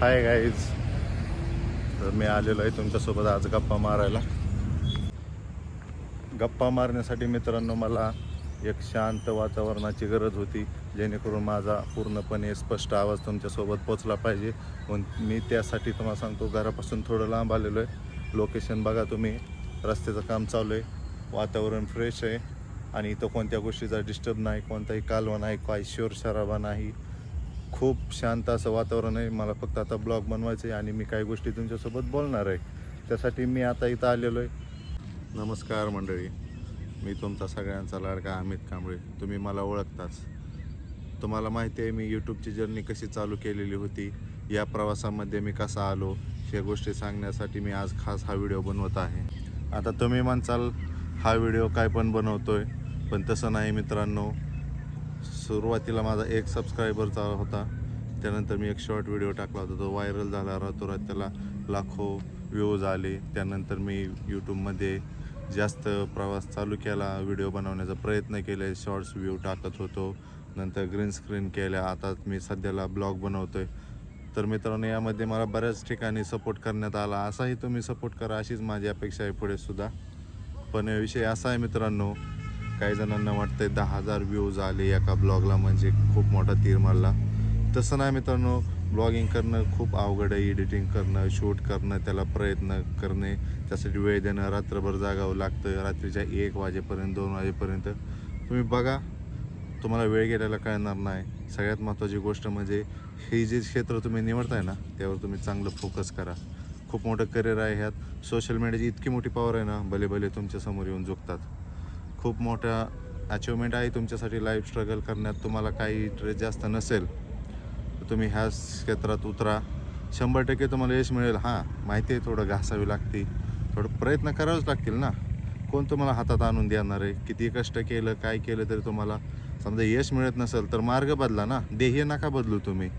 Hi guys तर मी आलेलो आहे तुमच्यासोबत आज गप्पा मारायला. गप्पा मारण्यासाठी मित्रांनो मला एक शांत वातावरणाची गरज होती जेणेकरून माझा पूर्णपणे स्पष्ट आवाज तुमच्यासोबत पोचला पाहिजे. म्हणून मी त्यासाठी तुम्हाला सांगतो घरापासून थोडं लांब आलेलो आहे. लोकेशन बघा तुम्ही. रस्त्याचं काम चालू आहे. वातावरण फ्रेश आहे. आणि इथं कोणत्या गोष्टीचा डिस्टर्ब नाही कोणताही कालवा नाही काही शोर शराबा नाही. खूप शांत असं वातावरण आहे. मला फक्त आता ब्लॉग बनवायचं आहे आणि मी काही गोष्टी तुमच्यासोबत बोलणार आहे. त्यासाठी मी आता इथं आलेलो आहे. नमस्कार मंडळी. मी तुमचा सगळ्यांचा लाडका अमित कांबळे. तुम्ही मला ओळखताच. तुम्हाला माहिती आहे मी यूट्यूबची जर्नी कशी चालू केलेली होती. या प्रवासामध्ये मी कसा आलो ह्या गोष्टी सांगण्यासाठी मी आज खास हा व्हिडिओ बनवत आहे. आता तुम्ही म्हणचाल हा व्हिडिओ काय पण बनवतो आहे पण तसं नाही मित्रांनो. सुरुवातीला माझा एक सबस्क्रायबरचा होता. त्यानंतर मी एक शॉर्ट व्हिडिओ टाकला होता तो व्हायरल झाला. रातोरात त्याला लाखो व्ह्यूज आले. त्यानंतर मी यूट्यूबमध्ये जास्त प्रवास चालू केला. व्हिडिओ बनवण्याचा प्रयत्न केले. शॉर्ट्स व्ह्यू टाकत होतो. नंतर ग्रीन स्क्रीन केल्या. आता मी सध्याला ब्लॉग बनवतोय. तर मित्रांनो यामध्ये मला बऱ्याच ठिकाणी सपोर्ट करण्यात आला. असाही तुम्ही सपोर्ट करा. अशीच माझी अपेक्षा आहे पुढे सुद्धा. पण विषय असा आहे मित्रांनो काही जणांना वाटतंय दहा हजार व्ह्यूज आले एका ब्लॉगला म्हणजे खूप मोठा तीर मारला. तसं नाही मित्रांनो ब्लॉगिंग करणं खूप अवघड आहे एडिटिंग करणं शूट करणं त्याला प्रयत्न करणे त्यासाठी वेळ देणं रात्रभर जागावं लागतं रात्रीच्या एक वाजेपर्यंत दोन वाजेपर्यंत. तुम्ही बघा तुम्हाला वेळ गेल्याला कळणार नाही. सगळ्यात महत्त्वाची गोष्ट म्हणजे हे जे क्षेत्र तुम्ही निवडताय ना त्यावर तुम्ही चांगलं फोकस करा. खूप मोठं करिअर आहे ह्यात. सोशल मीडियाची इतकी मोठी पॉवर आहे ना भले भले तुमच्यासमोर येऊन झुकतात. खूप मोठ्या अचिव्हमेंट आहे. तुमच्यासाठी लाईफ स्ट्रगल करण्यात तुम्हाला काही इंटरेस्ट जास्त नसेल तर तुम्ही ह्या क्षेत्रात उतरा. शंभर टक्के तुम्हाला यश मिळेल. हां माहिती आहे थोडं घासावी लागते. थोडं प्रयत्न करावेच लागतील ना. कोण तुम्हाला हातात आणून देणार आहे? किती कष्ट केलं काय केलं तरी तुम्हाला समजा यश मिळत नसेल तर मार्ग बदला ना. ध्येय नका बदलू तुम्ही.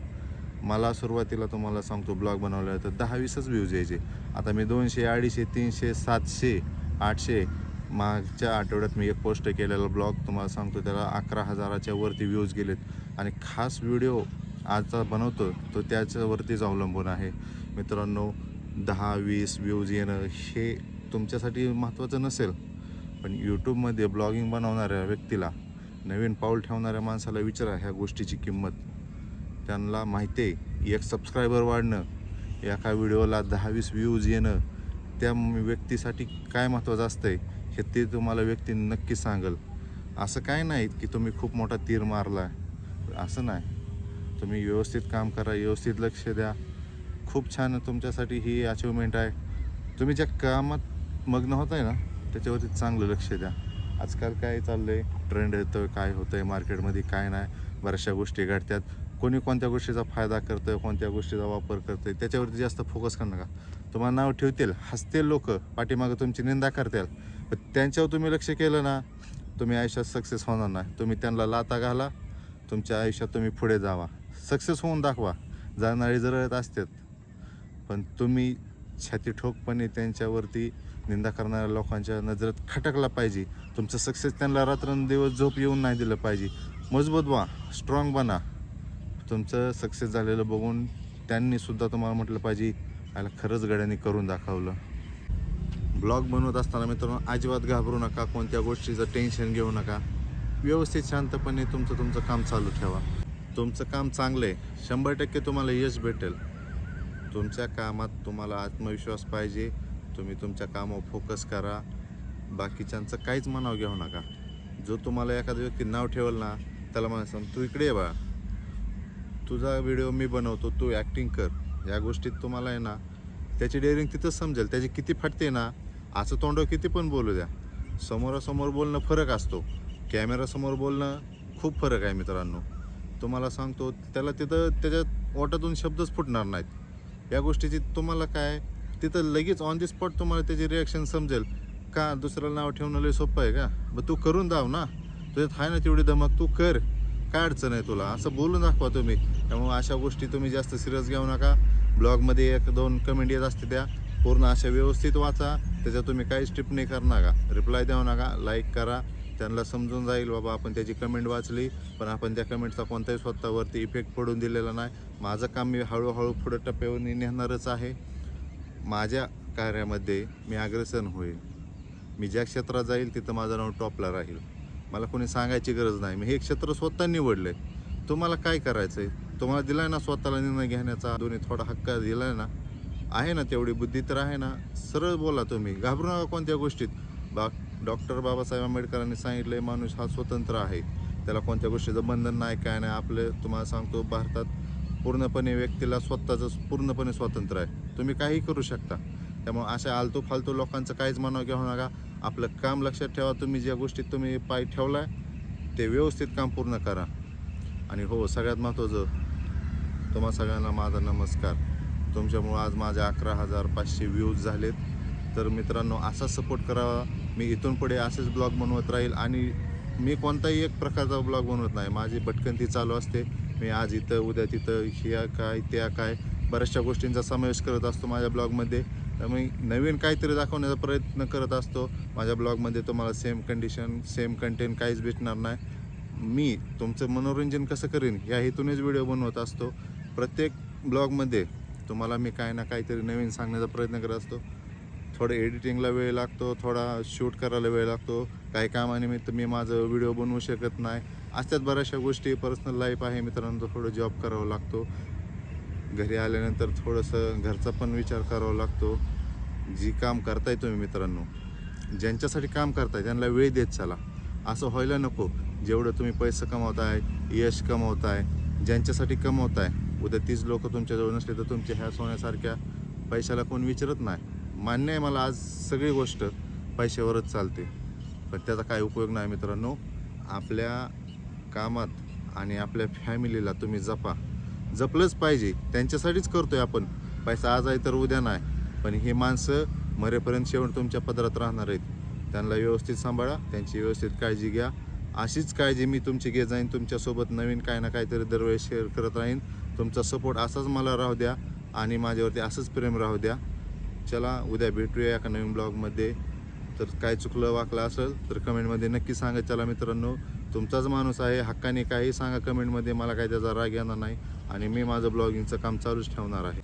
मला सुरुवातीला तुम्हाला सांगतो ब्लॉग बनवला तर दहा वीसच व्ह्यूज यायचे. आता मी दोनशे अडीचशे तीनशे सातशे आठशे मागच्या आठवड्यात मी एक पोस्ट केलेला ब्लॉग तुम्हाला सांगतो त्याला अकरा हजाराच्या वरती व्ह्यूज गेलेत. आणि खास व्हिडिओ आजचा बनवतो तो त्याच्यावरतीच अवलंबून आहे. मित्रांनो दहा वीस व्ह्यूज येणं हे तुमच्यासाठी महत्त्वाचं नसेल पण यूट्यूबमध्ये ब्लॉगिंग बनवणाऱ्या व्यक्तीला नवीन पाऊल ठेवणाऱ्या माणसाला विचारा ह्या गोष्टीची किंमत. त्यांना माहिती आहे एक सबस्क्रायबर वाढणं एका व्हिडिओला दहा वीस व्ह्यूज येणं त्या व्यक्तीसाठी काय महत्त्वाचं असतं आहे हे ते तुम्हाला व्यक्ती नक्की सांगेल. असं काय नाही की तुम्ही खूप मोठा तीर मारला असं नाही. तुम्ही व्यवस्थित काम करा व्यवस्थित लक्ष द्या. खूप छान तुमच्यासाठी ही अचिव्हमेंट आहे. तुम्ही ज्या कामात मग्न होत आहे ना त्याच्यावरती चांगलं लक्ष द्या. आजकाल काय चाललं आहे ट्रेंड येतं काय होतं आहे मार्केटमध्ये काय नाही. बऱ्याचशा गोष्टी घडतात. कोणी कोणत्या गोष्टीचा फायदा करतं कोणत्या गोष्टीचा वापर करतं त्याच्यावरती जास्त फोकस करू नका. तुम्हाला नाव ठेवतील हसतील लोक पाठीमागं तुमची निंदा करतील. पण त्यांच्यावर तुम्ही लक्ष केलं ना तुम्ही आयुष्यात सक्सेस होणार नाही. तुम्ही त्यांना लाता घाला तुमच्या आयुष्यात तुम्ही पुढे जावा. सक्सेस होऊन दाखवा. जाणारी जरळत असतात. पण तुम्ही छाती ठोकपणे त्यांच्यावरती निंदा करणाऱ्या लोकांच्या नजरेत खटकला पाहिजे. तुमचं सक्सेस त्यांना रात्रंदिवस झोप येऊन नाही दिलं पाहिजे. मजबूत व्हा स्ट्रॉंग बना. तुमचं सक्सेस झालेलं बघून त्यांनीसुद्धा तुम्हाला म्हटलं पाहिजे याला खरंच गड्यांनी करून दाखवलं. ब्लॉग बनवत असताना मित्रांनो अजिबात घाबरू नका कोणत्या गोष्टीचं टेन्शन घेऊ नका. व्यवस्थित शांतपणे तुमचं तुमचं काम चालू ठेवा. तुमचं काम चांगलं आहे. शंभर टक्के तुम्हाला यश भेटेल. तुमच्या कामात तुम्हाला आत्मविश्वास पाहिजे. तुम्ही तुमच्या कामावर फोकस करा. बाकीच्यांचं काहीच मनाव घेऊ नका. जो तुम्हाला एखाद्या व्यक्ती नाव ठेवल ना त्याला मला सांग तू इकडे ये बा. तुझा व्हिडिओ मी बनवतो तू ॲक्टिंग कर. या गोष्टीत तुम्हाला आहे ना त्याची डेअरिंग तिथंच समजेल. त्याची किती फाटते ना असं तोंडावर किती पण बोलू द्या. समोरासमोर बोलणं फरक असतो. कॅमेरासमोर बोलणं खूप फरक आहे मित्रांनो. तुम्हाला सांगतो त्याला तिथं त्याच्या ओटातून शब्दच फुटणार नाहीत. या गोष्टीची तुम्हाला काय तिथं लगेच ऑन दी स्पॉट तुम्हाला त्याची रिॲक्शन समजेल. का दुसऱ्याला नाव ठेवणं लय सोपं आहे का? मग तू करून दाव ना. तुझ्यात आहे ना तेवढी धमक तू कर. काय अडचण आहे तुला? असं बोलून दाखवा तुम्ही. त्यामुळे अशा गोष्टी तुम्ही जास्त सिरियस घेऊ नका. ब्लॉगमध्ये एक दोन कमेंट येत असते त्या पूर्ण अशा व्यवस्थित वाचा त्याच्यात तुम्ही काहीच टिप्पणी करू नका. रिप्लाय देऊ नका लाईक करा. त्यांना समजून जाईल बाबा आपण त्याची कमेंट वाचली पण आपण त्या कमेंटचा कोणताही स्वतःवरती इफेक्ट पडून दिलेला नाही. माझं काम मी हळूहळू पुढं टप्प्यावर नेणारच आहे. माझ्या कार्यामध्ये मी अग्रसन होईल. मी ज्या क्षेत्रात जाईल तिथं माझं नाव टॉपला राहील. मला कोणी सांगायची गरज नाही. मी हे क्षेत्र स्वतः निवडलं आहे तुम्हाला काय करायचं आहे तुम्हाला दिला ना स्वतःला निर्णय घेण्याचा? दोन्ही थोडा हक्क दिला आहे ना? आहे ना तेवढी बुद्धी तर आहे ना? सरळ बोला तुम्ही. घाबरू नका कोणत्या गोष्टीत. बा डॉक्टर बाबासाहेब आंबेडकरांनी सांगितलं आहे माणूस हा स्वतंत्र आहे. त्याला कोणत्या गोष्टीचं बंधन नाही काय नाही आपलं तुम्हाला सांगतो भारतात पूर्णपणे व्यक्तीला स्वतःचं पूर्णपणे स्वातंत्र्य आहे. तुम्ही काही करू शकता. त्यामुळे अशा आलतू फालतू लोकांचं काहीच मनाव घेऊ नका. आपलं काम लक्षात ठेवा तुम्ही ज्या गोष्टीत तुम्ही पाय ठेवला आहे ते व्यवस्थित काम पूर्ण करा. आणि हो सगळ्यात महत्त्वाचं तुम्हा सगळ्यांना माझा नमस्कार. तुमच्यामुळं आज माझे अकरा हजार पाचशे व्ह्यूज झालेत. तर मित्रांनो असाच सपोर्ट करावा. मी इथून पुढे असेच ब्लॉग बनवत राहील आणि मी कोणताही एक प्रकारचा ब्लॉग बनवत नाही. माझी भटकंती चालू असते. मी आज इथं उद्या तिथं ह्या काय त्या काय बऱ्याचशा गोष्टींचा समावेश करत असतो माझ्या ब्लॉगमध्ये. मी नवीन काहीतरी दाखवण्याचा प्रयत्न करत असतो. माझ्या ब्लॉगमध्ये तुम्हाला सेम कंडिशन सेम कंटेंट काहीच भेटणार नाही. मी तुमचं मनोरंजन कसं करेन? या हेतूनच व्हिडिओ बनवत असतो. प्रत्येक ब्लॉगमध्ये तुम्हाला मी काय ना काहीतरी नवीन सांगण्याचा प्रयत्न करत असतो. थोडं एडिटिंगला वेळ लागतो थोडा शूट करायला वेळ लागतो. काही कामानिमित्त मी माझं व्हिडिओ बनवू शकत नाही. अशाच बऱ्याचशा गोष्टी पर्सनल लाईफ आहे मित्रांनो थोडं जॉब करावा लागतो. घरी आल्यानंतर थोडंसं घरचा पण विचार करावा लागतो. जी काम करताय तुम्ही मित्रांनो ज्यांच्यासाठी काम करताय त्यांना वेळ देत चला. असं व्हायला नको. जेवढं तुम्ही पैसे कमावताय यश कमावताय ज्यांच्यासाठी कमवताय उद्या तीच लोक तुमच्याजवळ नसले तर तुमच्या ह्या सोन्यासारख्या पैशाला कोण विचारत नाही. मान्य आहे मला आज सगळी गोष्ट पैशावरच चालते. पण त्याचा काय उपयोग नाही मित्रांनो. आपल्या कामात आणि आपल्या फॅमिलीला तुम्ही जपा. जपलंच पाहिजे. त्यांच्यासाठीच करतो आहे आपण. पैसा आज आहे तर उद्या नाही. पण ही माणसं मरेपर्यंत शेवट तुमच्या पदरात राहणार आहेत. त्यांना व्यवस्थित सांभाळा. त्यांची व्यवस्थित काळजी घ्या. अशीच काळजी मी तुमची घेत जाईन. तुमच्यासोबत नवीन काय ना काहीतरी दरवेळेस शेअर करत राहीन. तुमचा सपोर्ट असाच मला राहू द्या आणि माझ्यावरती असंच प्रेम राहू द्या. चला उद्या भेटूया एका नवीन ब्लॉगमध्ये. तर काय चुकलं वाकलं असेल तर कमेंटमध्ये नक्की सांगा. चला मित्रांनो तुमचाच माणूस आहे हक्काने काही सांगा कमेंटमध्ये. मला काही त्याचा राग येणार नाही आणि मी माझं ब्लॉगिंगचं काम चालूच ठेवणार आहे.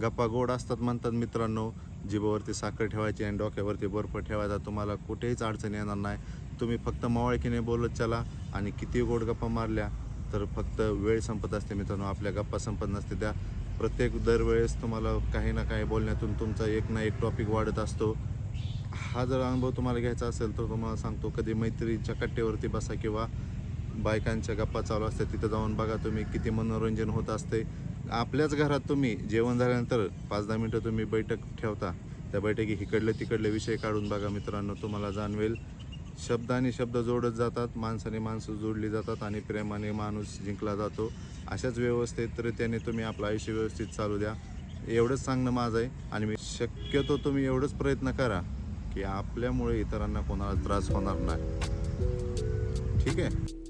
गप्पा गोड असतात म्हणतात मित्रांनो. जिभेवरती साखर ठेवायची आणि डोक्यावरती बर्फ ठेवायचा तुम्हाला कुठेहीच अडचण येणार नाही. तुम्ही फक्त मावळकीने बोलत चला आणि किती गोड गप्पा मारल्या तर फक्त वेळ संपत असते मित्रांनो. आपल्या गप्पा संपत नसते. त्या प्रत्येक दरवेळेस तुम्हाला काही ना काही बोलण्यातून तुमचा एक ना एक टॉपिक वाढत असतो. हा जर अनुभव तुम्हाला घ्यायचा असेल तर तुम्हाला सांगतो कधी मैत्रीच्या कट्ट्यावरती बसा किंवा बायकांच्या गप्पा चालू असतात तिथं जाऊन बघा तुम्ही किती मनोरंजन होत असते. आपल्याच घरात तुम्ही जेवण झाल्यानंतर पाच दहा मिनटं तुम्ही बैठक ठेवता. त्या बैठकी इकडले तिकडले विषय काढून बघा मित्रांनो तुम्हाला जाणवेल. शब्द आणि शब्द जोडत जातात माणसाने माणसं जोडली जातात आणि प्रेमाने माणूस जिंकला जातो. अशाच व्यवस्थेत तर त्याने तुम्ही आपलं आयुष्य व्यवस्थित चालू द्या. एवढंच सांगणं माझं आहे आणि मी शक्यतो तुम्ही एवढंच प्रयत्न करा की आपल्यामुळे इतरांना कोणाला त्रास होणार नाही. ठीक आहे?